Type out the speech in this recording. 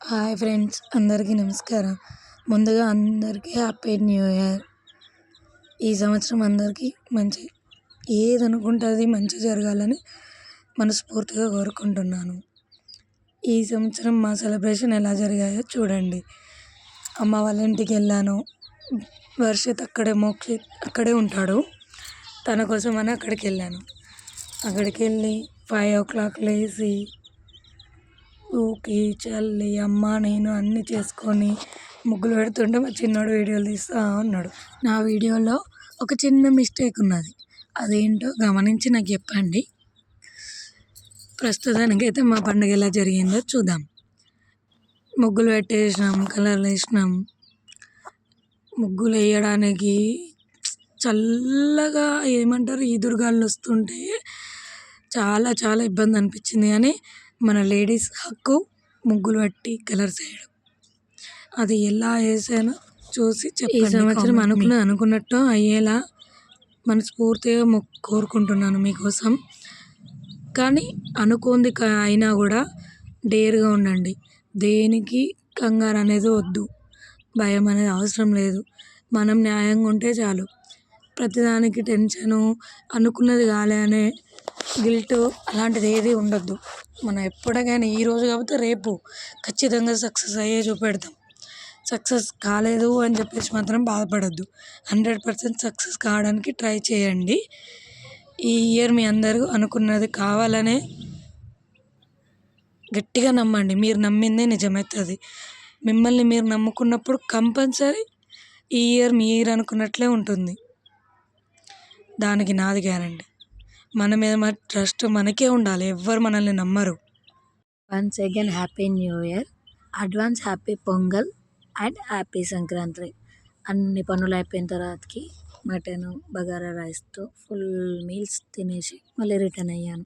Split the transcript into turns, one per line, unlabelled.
Hi friends అందరికీ నమస్కారం. ముందుగా అందరికీ హ్యాపీ న్యూ ఇయర్. ఈ సంవత్సరం అందరికీ మంచి ఏది అనుకుంటుంది మంచి జరగాలని మనస్ఫూర్తిగా కోరుకుంటున్నాను. ఈ సంవత్సరం మా సెలబ్రేషన్ ఎలా జరిగాయో చూడండి. అమ్మ వాళ్ళ ఇంటికి వెళ్ళాను. వర్షిత్ అక్కడే మోక్షిత్ అక్కడే ఉంటాడు. తన కోసం అని అక్కడికి వెళ్ళాను. అక్కడికి వెళ్ళి ఫైవ్ ఓ క్లాక్ లేచి ఊకి చల్లి అమ్మ నేను అన్నీ చేసుకొని ముగ్గులు పెడుతుంటే మా చిన్నోడు వీడియోలు తీస్తూ ఉన్నాడు. నా వీడియోలో ఒక చిన్న మిస్టేక్ ఉన్నది. అదేంటో గమనించి నాకు చెప్పండి. ప్రస్తుతానికైతే మా పండుగ ఎలా జరిగిందో చూద్దాం. ముగ్గులు పెట్టేసినాం కలర్లు వేసినాం. ముగ్గులు వేయడానికి చల్లగా ఏమంటారు ఈదురుగాలు వస్తుంటే చాలా చాలా ఇబ్బంది అనిపించింది. కానీ మన లేడీస్ హక్కు ముగ్గులు పెట్టి కలర్స్ వేయడం అది ఎలా వేసానో చూసి ఈ సంవత్సరం అనుకున్న అనుకున్నట్టు అయ్యేలా మనస్ఫూర్తిగా కోరుకుంటున్నాను మీకోసం. కానీ అనుకోంది అయినా కూడా డేర్గా ఉండండి. దేనికి కంగారు అనేది వద్దు. భయం అనేది అవసరం లేదు. మనం న్యాయంగా ఉంటే చాలు. ప్రతిదానికి టెన్షను అనుకున్నది కాలే అనే గిల్ట్ అలాంటిది ఏది ఉండొద్దు. మనం ఎప్పటికైనా ఈరోజు కాకపోతే రేపు ఖచ్చితంగా సక్సెస్ అయ్యే చూపెడతాం. సక్సెస్ కాలేదు అని చెప్పేసి మాత్రం బాధపడద్దు. హండ్రెడ్ పర్సెంట్ సక్సెస్ కావడానికి ట్రై చేయండి. ఈ ఇయర్ మీ అందరూ అనుకున్నది కావాలనే గట్టిగా నమ్మండి. మీరు నమ్మిందే నిజమవుతుంది మిమ్మల్ని మీరు నమ్ముకున్నప్పుడు కంపల్సరీ ఈ ఇయర్ మీరు అనుకున్నట్లే ఉంటుంది. దానికి నాది గ్యారంటీ. మన మీద మన ట్రస్ట్ మనకే ఉండాలి. ఎవ్వరు మనల్ని నమ్మరు.
Once again happy new year advance happy Pongal and happy Sankranti అన్ని పనులు అయిపోయిన తర్వాతకి మటన్ బగారా రైస్తో ఫుల్ మీల్స్ తినేసి మళ్ళీ రిటర్న్ అయ్యాను.